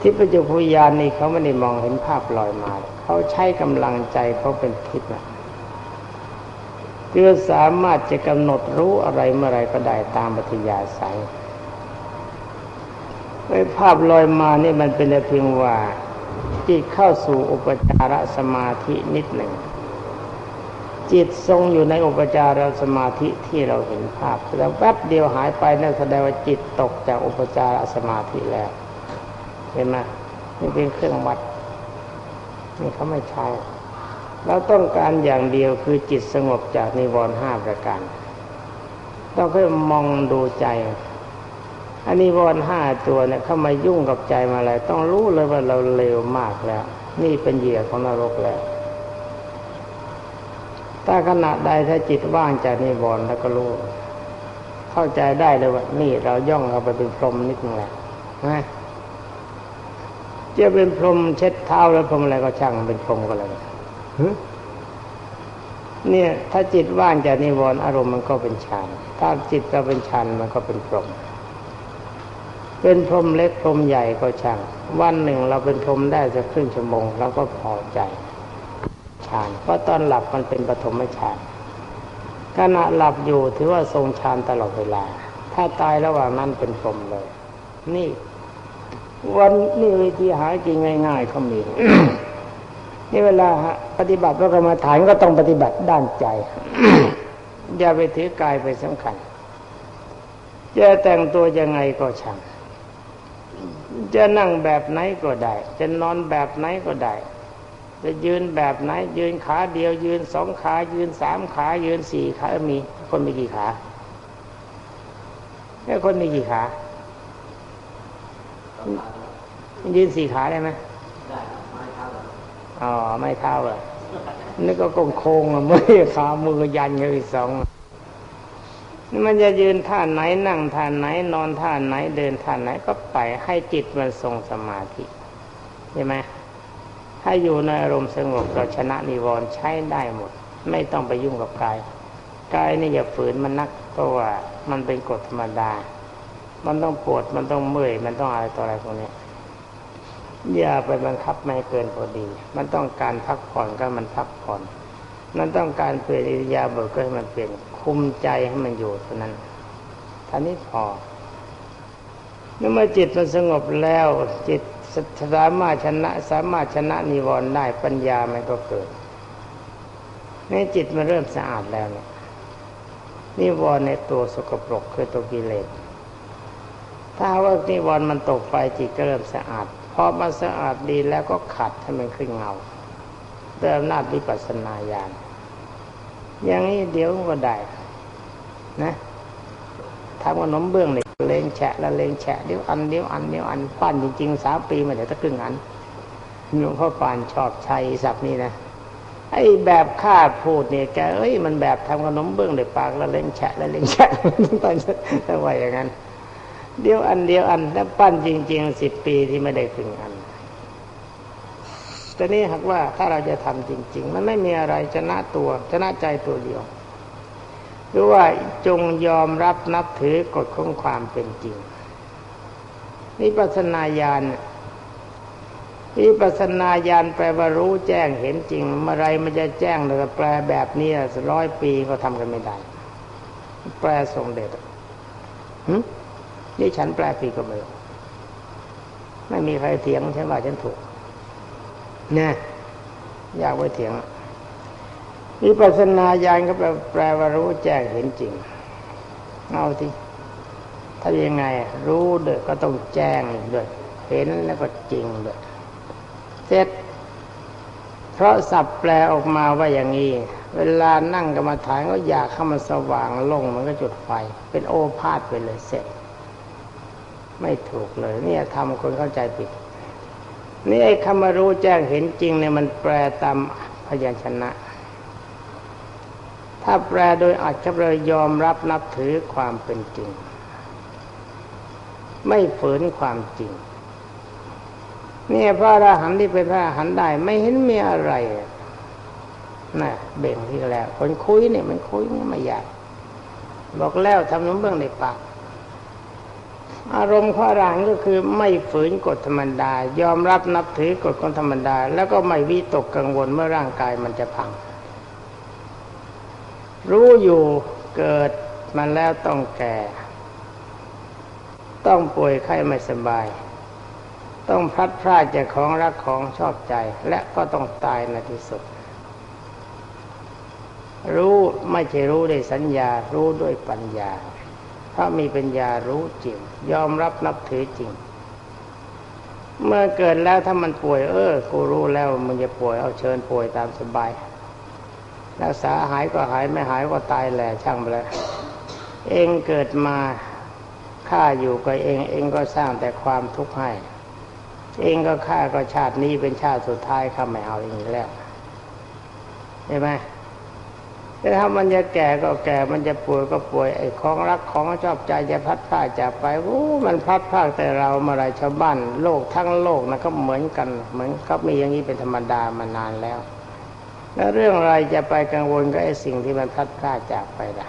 ทิพจุพยานนี่เขาไม่ได้มองเห็นภาพลอยมา เขาใช้กำลังใจเขาเป็นทิพย์นะเพื่อสามารถจะกำหนดรู้อะไรเมื่อไรก็ได้ตามปฏิยาสายไอ้ภาพลอยมานี่มันเป็นเพียงว่าจิตเข้าสู่อุปจารสมาธินิดหนึ่ง จิตทรงอยู่ในอุปจารสมาธิที่เราเห็นภาพแต่แวบเดียวหายไปนั่นแสดงว่าจิตตกจากอุปจารสมาธิแล้ว เห็นไหมนี่เป็นเครื่องวัดนี่เขาไม่ใช่เราต้องการอย่างเดียวคือจิตสงบจากนิวรณ์ห้าประการต้องค่อยมองดูใจอันนิวรณ์ห้าตัวเนี่ยเข้ามายุ่งกับใจมาอะไรต้องรู้เลยว่าเราเลวมากแล้ว นี่เป็นเหยื่อของนรกแล้วถ้าขณะใดถ้าจิตว่างจากนิวรณ์แล้วก็รู้ เข้าใจได้เลยว่า นี่เราย่องเราไปเป็นพรหมนิดนึงแหละนะ จะเป็นพรหมเช็ดเท้าแล้วพรหมอะไรก็ช่างเป็นพรหมก็เลยเนี่ย ถ้าจิตว่างจากนิวรณ์อารมณ์มันก็เป็นฌานถ้าจิตเราเป็นฌานมันก็เป็นพรหมเป็นพรหมเล็กพรหมใหญ่ก็ช่าง วันหนึ่งเราเป็นพรหมได้สักครึ่งชั่วโมงเราก็พอใจฌานเพราะตอนหลับมันเป็นปฐมฌานขณะหลับอยู่ถือว่าทรงฌานตลอดเวลา ถ้าตายระหว่างนั้นเป็นพรหมเลย นี่ วันนี้วิธีหากินง่ายๆเขามีนี่เวลาปฏิบัติพระกรรมฐานก็ต้องปฏิบัติด้านใจ อย่าไปถือกายไปสำคัญจะแต่งตัวยังไงก็ช่างจะนั่งแบบไหนก็ได้ จะนอนแบบไหนก็ได้ จะยืนแบบไหน ยืนขาเดียว ยืนสองขา ยืนสามขา ยืนสี่ขามี คนมีกี่ขาแค่คนมีกี่ขา ยืนสี่ขาได้ไหมอ๋อไม่เท่าเลยนี่ก็คงโค้งมือขามือยันอยู่อีกสองนี่มันจะยืนท่าไหนนั่งท่าไหน นอนท่าไหนเดินท่าไหนก็ไปให้จิตมันทรงสมาธิใช่ไหมถ้าอยู่ในอารมณ์สงบเราชนะนิวรณ์ใช้ได้หมด ไม่ต้องไปยุ่งกับกายกายนี่อย่าฝืนมันนักเพราะว่ามันเป็นกฎธรรมดา มันต้องปวดมันต้องเมื่อยมันต้องอะไรต่ออะไรพวกนี้อย่าไปบังคับไม่เกินพอดี มันต้องการพักผ่อนก็มันพักผ่อนมันต้องการเปลี่ยนอิริยาบถก็ให้มันเปลี่ยนคุมใจให้มันอยู่เท่านั้นท่านี้พอเมื่อจิตมันสงบแล้วจิตสามารถชนะสามารถชนะนิวรณ์ได้ปัญญามันก็เกิดนี่จิตมันเริ่มสะอาดแล้วเนี่ยนิวรณ์ในตัวสกปรกคือตัวกิเลส ถ้าว่านิวรณ์มันตกไปจิตก็เริ่มสะอาดพอมาสะอาดดีแล้วก็ขัดให้มันขึ้นเงาเติมน้าวิปัสสนาญาณอย่างนี้เดี๋ยวก็ได้นะทำขนมเบื้องเลยเลงแฉะแล้วเลงแฉะเดี๋ยวอันเดี๋ยวอันเดี๋ยวอันปั้นจริงๆสามปีมาเดี๋ยวตะครึ่งอันหลวงพ่อปานชอบใช้ศัพท์นี้นะไอ้แบบข้าพูดเนี่ยแกเอ้ยมันแบบทำขนมเบื้องเลยปากแล้วเลงแฉะแล้วเลงแฉะตอนจะว่าอย่างนั้น เดียวอันเดียวอันแล้วปั้นจริงๆสิบปีที่ไม่ได้ครึ่งอันแต่นี้หากว่าถ้าเราจะทำจริง ๆ มันไม่มีอะไรชนะตัวชนะใจตัวเดียวหรือว่าจงยอมรับนับถือกฎของความเป็นจริงนี่ปัสนาญาณนี่ปัสนาญาณแปลว่ารู้แจ้งเห็นจริงเมื่อไรมันจะแจ้งเลยแปลแบบนี้ร้อยปีก็ทำกันไม่ได้ แปลทรงเด็ด นี่ฉันแปลผิดก็ไม่รู้ไม่มีใครเถียงฉันว่าฉันถูกเนี่ยอยากไปเถียงวิปัสนาญาณก็แปลแปลว่ารู้แจ้งเห็นจริง เอาทีถ้ายังไง รู้เด้อก็ต้องแจ้งด้วยเห็นแล้วก็จริงด้วยเสร็จเพราะสับแปลออกมาว่าอย่างนี้ เวลานั่งกรรมฐานก็อยากให้มันสว่างลงมันก็จุดไฟ เป็นโอภาษไปเลยเสร็จ ไม่ถูกเลย เนี่ยทำคนเข้าใจผิด นี่ไอ้คำว่ารู้แจ้งเห็นจริงเนี่ยมันแปลตามพยัญชนะ ถ้าแปลโดยอัจฉริยอมรับนับถือความเป็นจริง ไม่ฝืนความจริง เนี่ยพระอรหันต์ที่เป็นพระอรหันต์ได้ไม่เห็นมีอะไรนะเบ่งที่แล้ว คนคุยเนี่ยมันคุยไม่อยาก บอกแล้วทำน้ำเบื้องในปาก อารมณ์ข้อรางก็คือไม่ฝืนกฎธรรมดา ยอมรับนับถือกฎของธรรมดา แล้วก็ไม่วิตกกังวลเมื่อร่างกายมันจะพัง รู้อยู่เกิดมันแล้วต้องแก่ ต้องป่วยไข้ไม่สบาย ต้องพลัดพรากจากของรักของชอบใจ และก็ต้องตายในที่สุด รู้ไม่ใช่รู้ด้วยสัญญา รู้ด้วยปัญญา ถ้ามีปัญญารู้จริง ยอมรับนับถือจริง เมื่อเกิดแล้วถ้ามันป่วยเออ กูรู้แล้วมันจะป่วยเอาเชิญป่วยตามสบาย รักษาหายก็หายไม่หายก็ตายแหละช่างไปแล้วเองเกิดมาข้าอยู่กับเองเองก็สร้างแต่ความทุกข์ให้ เองก็ข้าก็ชาตินี้เป็นชาติสุดท้ายข้าไม่เอาอย่างนี้แล้วใช่ไหม แต่ถ้ามันจะแก่ก็แก่ มันจะป่วยก็ป่วย ไอ้ของรักของชอบใจจะพัดพาจากไปโอ้มันพัดพาแต่เราเมื่อไรชาวบ้านโลกทั้งโลกนะก็เหมือนกัน เหมือนเขามีอย่างนี้เป็นธรรมดามานานแล้ว แล้วเรื่องอะไรจะไปกังวลกับไอ้สิ่งที่มันพัดพาจากไปล่ะ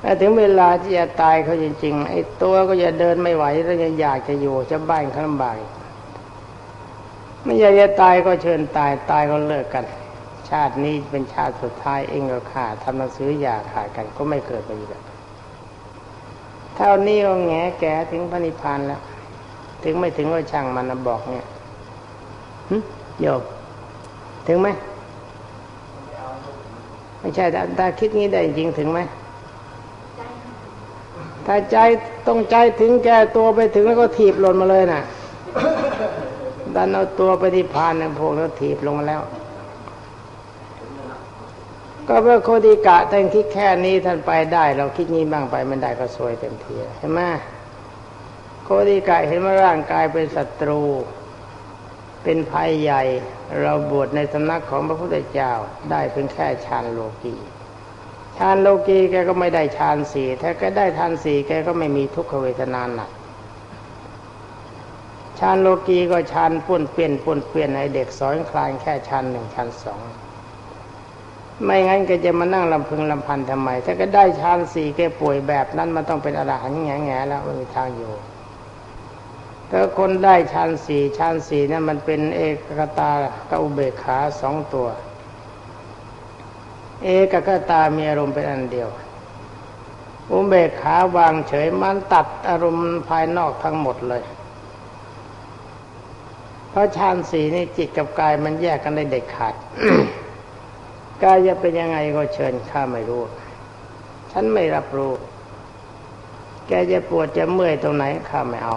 แต่ถึงเวลาที่จะตายเขาจริงๆ ไอ้ตัวก็จะเดินไม่ไหวแล้วยังอยากจะอยู่จะบ้านเขาลำบากไม่อยากจะตายก็เชิญตายตายก็เลิกกัน ชาตินี้เป็นชาติสุดท้ายเองก็ขาดทำหนังสืออย่าขาดกันก็ไม่เกิดไปอีกเท่านี้ก็แงแกถึงพระนิพพานแล้ว ถึงไม่ถึงก็ช่างมันนะบอกเนี่ยโยบถึงไหมไม่ใช่ถ้าคิดงี้ได้จริงถึงไหมถ้าใจต้องใจถึงแก่ตัวไปถึงแล้วก็ถีบหล่นมาเลยนะ่ะดันเอาตัวไปที่พานเนี่ยพวกแล้วถีบลงมาแล้ว ก็เพื่อโคดิกะท่านคิดแค่นี้ท่านไปได้ เราคิดนี้บ้างไปมันได้ก็สวยเต็มทีใช่ไหมโคดิกะเห็นว่าร่างกายเป็นศัตรู เป็นภัยใหญ่ เราบวชในสำนักของพระพุทธเจ้าได้เป็นแค่ฌานโลกีฌานโลกีแกก็ไม่ได้ฌานสี่ถ้าแกได้ฌานสี่แกก็ไม่มีทุกขเวทนานหนักฌานโลกีก็ฌานปุ่นเปลี่ยนปุ่นเปลี่ยนให้เด็กสอนคลายแค่ฌานหนึ่งฌานสอง ไม่งั้นแกจะมานั่งลำพึงลำพันทำไม ถ้าก็ได้ฌานสี่แกป่วยแบบนั้นมันต้องเป็นอรหันต์แง่แง่แล้วไม่มีทางอยู่ถ้าคนได้ฌานสี่ฌานสี่นั้นมันเป็นเอกกตากับอุเบกขาสองตัว เอกกตามีอารมณ์เป็นอันเดียว อุเบกขาวางเฉยมันตัดอารมณ์ภายนอกทั้งหมดเลย เพราะฌานสี่นี่จิตกับกายมันแยกกันได้เด็ดขาด กายจะเป็นยังไงก็เชิญข้าไม่รู้ ฉันไม่รับรู้ แกจะปวดจะเมื่อยตรงไหนข้าไม่เอา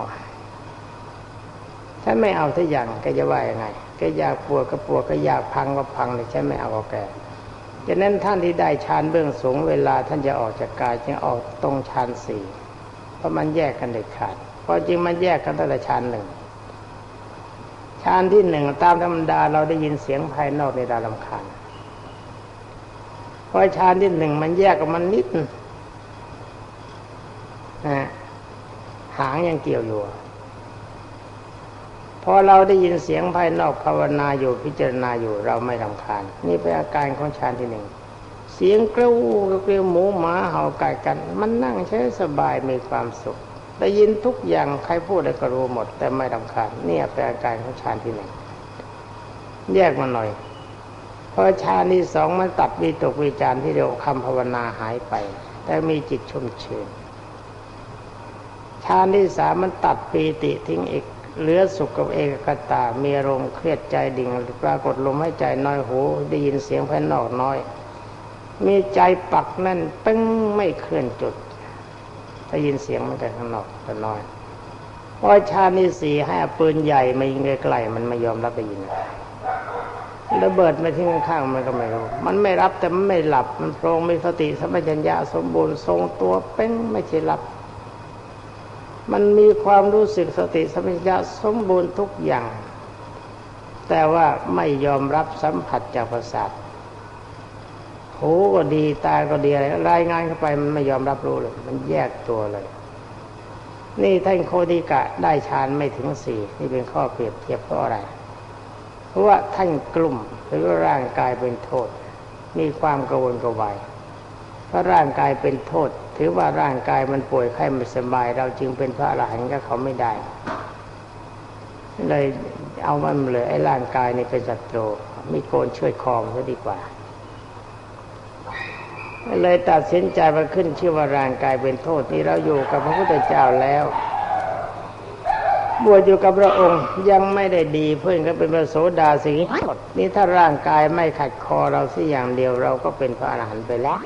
ฉันไม่เอาทุกอย่างแกจะว่ายังไงแกอยากปวดก็ปวดก็อยากพังก็พังเลยฉันไม่เอาแกจะนั้นท่านที่ได้ฌานเบื้องสูงเวลาท่านจะออกจากกายจึงออกตรงฌานสี่เพราะมันแยกกันเด็ดขาด เพราะจริงมันแยกกันตั้งแต่ฌานหนึ่งฌานที่หนึ่งตามธรรมดาเราได้ยินเสียงภายนอกในดาลำคาญ พราะฌานที่หนึ่งมันแยกกับมันนิดนะหางยังเกี่ยวอยู่พอเราได้ยินเสียงภายนอกภาวนาอยู่พิจารณาอยู่เราไม่รำคาญ นี่เป็นอาการของฌานที่หนึ่งเสียงกระวูกระวหมูหมาเห่าไก่กัน มันนั่งใช้สบายมีความสุขได้ยินทุกอย่างใครพูดได้ก็รู้หมด แต่ไม่รำคาญนี่เป็นอาการของฌานที่หนึ่งแยกมาหน่อย พอชาที่สองมันตัดวิตกวิจารที่เรียกคำภาวนาหายไป แต่มีจิตชุ่มชื่นชาที่สามมันตัดปีติทิ้งอีกเหลือสุขกับเอกกตา มีอารมณ์เครียดใจดิ่งปรากฏลมให้ใจน้อยหูได้ยินเสียงภายนอกน้อย มีใจปักแน่นปึ้งไม่เคลื่อนจุดได้ยินเสียงมันแต่ข้างนอกแต่น้อยพอชาที่สี่ให้ปืนใหญ่มายิงไกลๆมันไม่ยอมรับได้ยิน ระเบิดมาที่ข้างๆมันก็ไม่รู้มันไม่รับแต่มันไม่หลับ มันโปร่งมีสติสัมปชัญญะสมบูรณ์ทรงตัวเป้งไม่ใช่หลับ มันมีความรู้สึกสติสัมปชัญญะสมบูรณ์ทุกอย่าง แต่ว่าไม่ยอมรับสัมผัสจากประสาทหูก็ดีตาก็ดีอะไรรายงานเข้าไปมันไม่ยอมรับรู้เลย มันแยกตัวเลย นี่ท่านโคดิกะได้ฌานไม่ถึงสี่นี่เป็นข้อเปรียบเทียบเพราะอะไร เพราะว่าท่านกลุ่มหรือร่างกายเป็นโทษ มีความกังวลกวายเพราะร่างกายเป็นโทษ ถือว่าร่างกายมันป่วยไข้ไม่สบาย เราจึงเป็นพระอรหันต์ก็เขาไม่ได้ เลยเอามันเลยไอ้ร่างกายนี่เป็นศัตรูมีโกนช่วยคอมซะดีกว่าเลยตัดสินใจมาขึ้นชื่อว่าร่างกายเป็นโทษนี่เราอยู่กับพระพุทธเจ้าแล้ว บวชอยู่กับพระองค์ยังไม่ได้ดีเพื่อนก็เป็นพระโสดาสีนี่ถ้าร่างกายไม่ขัดคอเราสิอย่างเดียวเราก็เป็นพระอรหันต์ไปแล้ว